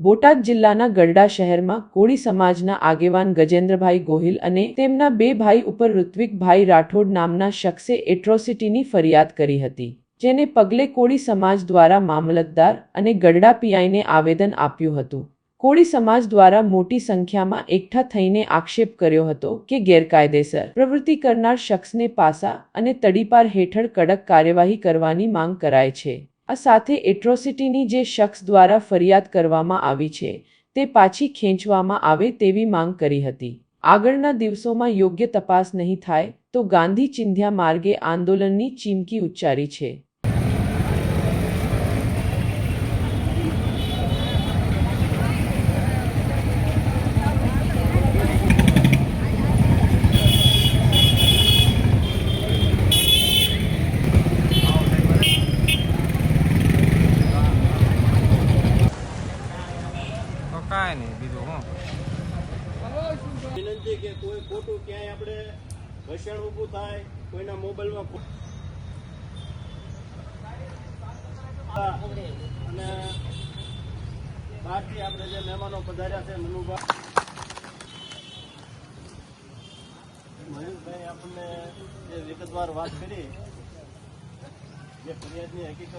બોટાદ જિલ્લાના ગરડા શહેરમાં કોળી સમાજના આગેવાન ગજેન્દ્રભાઈ ગોહિલ અને તેમના બે ભાઈ ઉપર ઋત્વિકભાઈ રાઠોડ નામના શખ્સે એટ્રોસિટીની ફરિયાદ કરી હતી, જેને પગલે કોળી સમાજ દ્વારા મામલતદાર અને ગરડા પીઆઈને આવેદન આપ્યું હતું. કોળી સમાજ દ્વારા મોટી સંખ્યામાં એકઠા થઈને આક્ષેપ કર્યો હતો કે ગેરકાયદેસર પ્રવૃત્તિ કરનાર શખ્સને પાસા અને તડીપાર હેઠળ કડક કાર્યવાહી કરવાની માંગ કરાય છે. આ સાથે એટ્રોસિટીની જે શખ્સ દ્વારા ફરિયાદ કરવામાં આવી છે, તે પાછી ખેંચવામાં આવે તેવી માંગ કરી હતી. આગળના દિવસોમાં યોગ્ય તપાસ નહીં થાય તો ગાંધી ચિંધ્યા માર્ગે આંદોલનની ચીમકી ઉચ્ચારી છે તો કાંઈ નહીં બીજું હું વિનંતી કે કોઈ ખોટું ક્યાંય આપણે ઘસણ ઊભું થાય, કોઈના મોબાઈલમાં અને બહારથી આપણે જે મહેમાનો પધાર્યા છે, મનુભાઈ. મહેશભાઈ આપણને જે વિગતવાર વાત કરી, જે ફરિયાદની હકીકત.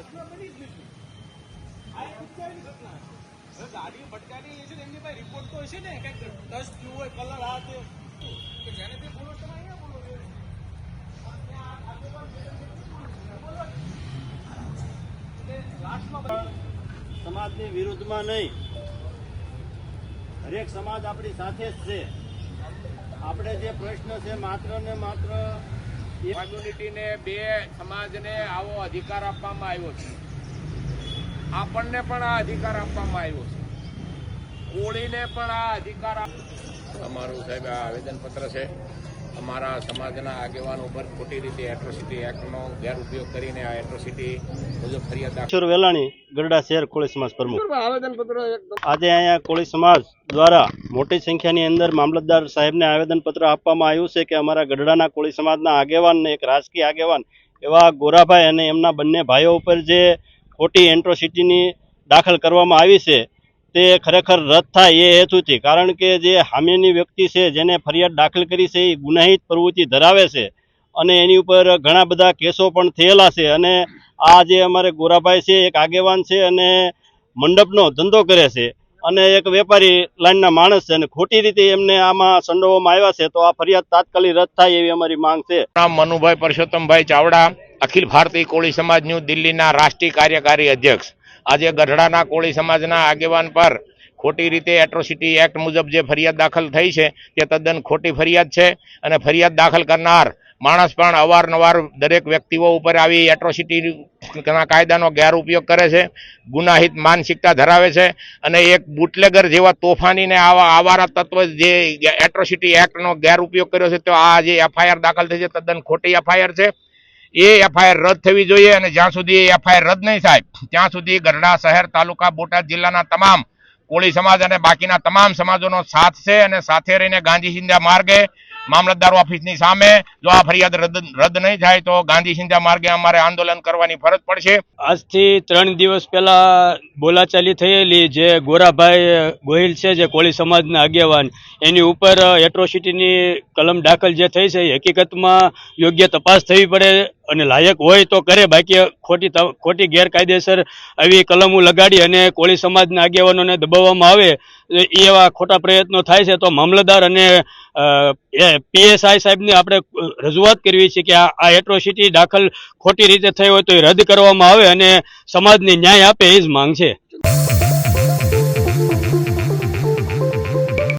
ગાડી ભટકાની છે એમની પાસે રિપોર્ટ તો હશે ને? કંઈક ડસ્ટ હોય, કલર આ તે. તો જેને તે બોલો તમે અહીંયા બોલો સમાજની વિરુદ્ધમાં નહીં. હરેક સમાજ આપણી સાથે જ છે. આપણે જે પ્રશ્ન છે માત્ર ને માત્ર કોમ્યુનિટીને બે સમાજને આવો અધિકાર આપવામાં આવ્યો છે. આપણને પણ આ અધિકાર આપવામાં આવ્યો છે. કોળીને પણ આ અધિકાર અમારું સાહેબ આ આવેદનપત્ર છે. અમારા સમાજના આગેવાનો ઉપર ખોટી રીતે એટ્રોસિટી એક્ટનો ગેરઉપયોગ કરીને આ એટ્રોસિટી મુજબ ફરિયાદ દાખલ વેલાણી ગરડા શહેર કોળી સમાજ પ્રમુખ. આવેદનપત્ર આજે અહીંયા કોળી સમાજ દ્વારા મોટી સંખ્યાની અંદર મામલતદાર સાહેબને આવેદનપત્ર આપવામાં આવ્યું છે કે અમારા ગઢડાના કોળી સમાજના આગેવાનને એક રાજકીય આગેવાન એવા ગોરાભાઈ અને એમના બંને ભાઈઓ ઉપર જે ખોટી એન્ટ્રોસિટીની દાખલ કરવામાં આવી છે તે ખરેખર રદ થાય એ હેતુથી. કારણ કે જે હામેની વ્યક્તિ છે, જેને ફરિયાદ દાખલ કરી છે, એ ગુનાહિત પ્રવૃત્તિ ધરાવે છે અને એની ઉપર ઘણા બધા કેસો પણ થયેલા છે અને આ જે અમારે ગોરાભાઈ છે, એક આગેવાન છે અને મંડપનો ધંધો કરે છે અને એક વેપારી લાઇનના માણસ છે અને ખોટી રીતે એમને આમાં સંડોવવામાં આવ્યા છે, તો આ ફરિયાદ તાત્કાલિક રદ થાય એવી અમારી માંગ છે. નામ મનુભાઈ પરસોત્તમભાઈ ચાવડા, અખિલ ભારતીય કોળી સમાજ ન્યૂ દિલ્હીના રાષ્ટ્રીય કાર્યકારી અધ્યક્ષ. આજે ગઢડાના કોળી સમાજના આગેવાન પર ખોટી રીતે એટ્રોસિટી એક્ટ મુજબ જે ફરિયાદ દાખલ થઈ છે, તે તદ્દન ખોટી ફરિયાદ છે અને ફરિયાદ દાખલ કરનાર માણસ પણ અવારનવાર દરેક વ્યક્તિઓ ઉપર આવી એટ્રોસિટીના કાયદાનો ગેરઉપયોગ કરે છે, ગુનાહિત માનસિકતા ધરાવે છે અને એક બુટલેગર જેવા તોફાનીને આવા આવારા તત્વ જે એટ્રોસિટી એક્ટનો ગેરઉપયોગ કર્યો છે, તો આ જે એફઆઈઆર દાખલ થઈ છે, તદ્દન ખોટી એફઆઈઆર છે. એ એફઆઈઆર રદ થવી જોઈએ અને જ્યાં સુધી એફઆઈઆર રદ નહીં થાય, ત્યાં સુધી ગરડા શહેર, તાલુકા, બોટાદ જિલ્લાના તમામ કોળી સમાજ અને બાકીના તમામ સમાજોનો સાથ છે અને સાથે રહીને ગાંધી સિંધ્યા માર્ગે મામલતદાર ઓફિસની સામે જો આ ફરિયાદ રદ રદ નહીં થાય તો ગાંધી સિંધા માર્ગે અમારે આંદોલન કરવાની ફરજ પડશે. આજથી ત્રણ દિવસ પહેલા બોલાચાલી થયેલી જે ગોરાભાઈ ગોહિલ છે, જે કોળી સમાજના આગેવાન, એની ઉપર એટ્રોસિટીની કલમ દાખલ જે થઈ છે હકીકતમાં યોગ્ય તપાસ થવી પડે અને લાયક હોય તો કરે. બાકી ખોટી ખોટી ગેરકાયદેસર આવી કલમો લગાડી અને કોળી સમાજના આગેવાનોને દબાવવામાં આવે એવા ખોટા પ્રયત્નો થાય છે. તો મામલતદાર અને પીએસઆઈ સાહેબને આપણે રજૂઆત કરવી છે કે આ એટ્રોસિટી દાખલ ખોટી રીતે થઈ હોય તો એ રદ કરવામાં આવે અને સમાજને ન્યાય આપે એ જ માંગ છે.